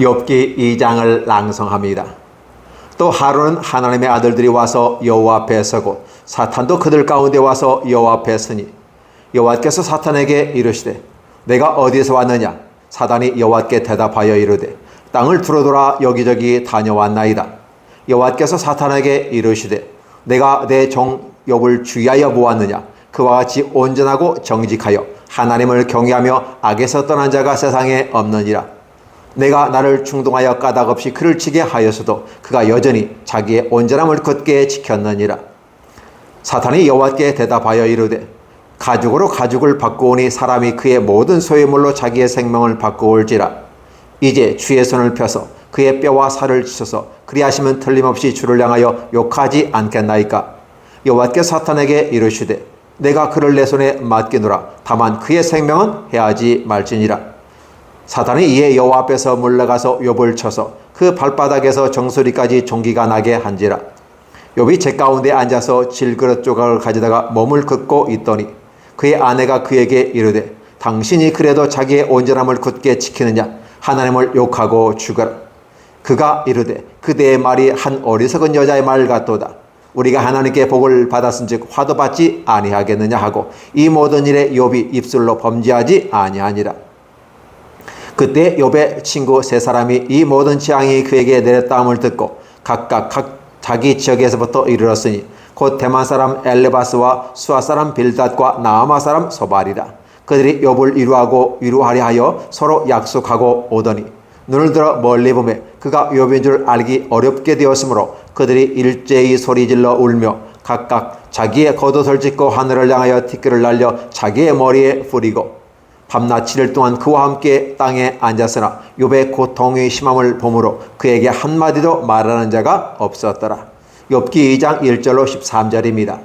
욥기 2장을 낭송합니다. 또 하루는 하나님의 아들들이 와서 여호와 앞에 서고 사탄도 그들 가운데 와서 여호와 앞에 서니 여호와께서 사탄에게 이르시되 내가 어디서 왔느냐? 사단이 여호와께 대답하여 이르되 땅을 두루돌아 여기저기 다녀왔나이다. 여호와께서 사탄에게 이르시되 내가 내 종 욥을 주의하여 보았느냐? 그와 같이 온전하고 정직하여 하나님을 경외하며 악에서 떠난 자가 세상에 없느니라 내가 나를 충동하여 까닭 없이 그를 치게 하였어도 그가 여전히 자기의 온전함을 굳게 지켰느니라. 사탄이 여호와께 대답하여 이르되 가죽으로 가죽을 바꾸오니 사람이 그의 모든 소유물로 자기의 생명을 바꾸올지라. 이제 주의 손을 펴서 그의 뼈와 살을 치셔서 그리하시면 틀림없이 주를 향하여 욕하지 않겠나이까. 여호와께 사탄에게 이르시되 내가 그를 내 손에 맡기노라. 다만 그의 생명은 해하지 말지니라. 사탄이 이에 여호와 앞에서 물러가서 욥을 쳐서 그 발바닥에서 정수리까지 종기가 나게 한지라. 욥이 제 가운데 앉아서 질그릇 조각을 가져다가 몸을 긋고 있더니 그의 아내가 그에게 이르되 당신이 그래도 자기의 온전함을 굳게 지키느냐? 하나님을 욕하고 죽어라. 그가 이르되 그대의 말이 한 어리석은 여자의 말 같도다. 우리가 하나님께 복을 받았은즉 화도 받지 아니하겠느냐? 하고 이 모든 일에 욥이 입술로 범죄하지 아니하니라 그때 욥의 친구 세 사람이 이 모든 재앙이 그에게 내렸다함을 듣고 각각 각 자기 지역에서부터 이르렀으니 곧 대만 사람 엘레바스와 수아 사람 빌닷과 나아마 사람 소발이라. 그들이 욥을 위로하고 위로하려 하여 서로 약속하고 오더니 눈을 들어 멀리 보매 그가 욥인 줄 알기 어렵게 되었으므로 그들이 일제히 소리질러 울며 각각 자기의 겉옷을 찢고 하늘을 향하여 티끌을 날려 자기의 머리에 뿌리고 밤낮 7일 동안 그와 함께 땅에 앉았으나 욥의 고통의 심함을 보므로 그에게 한마디도 말하는 자가 없었더라. 욥기 2장 1절로 13절입니다.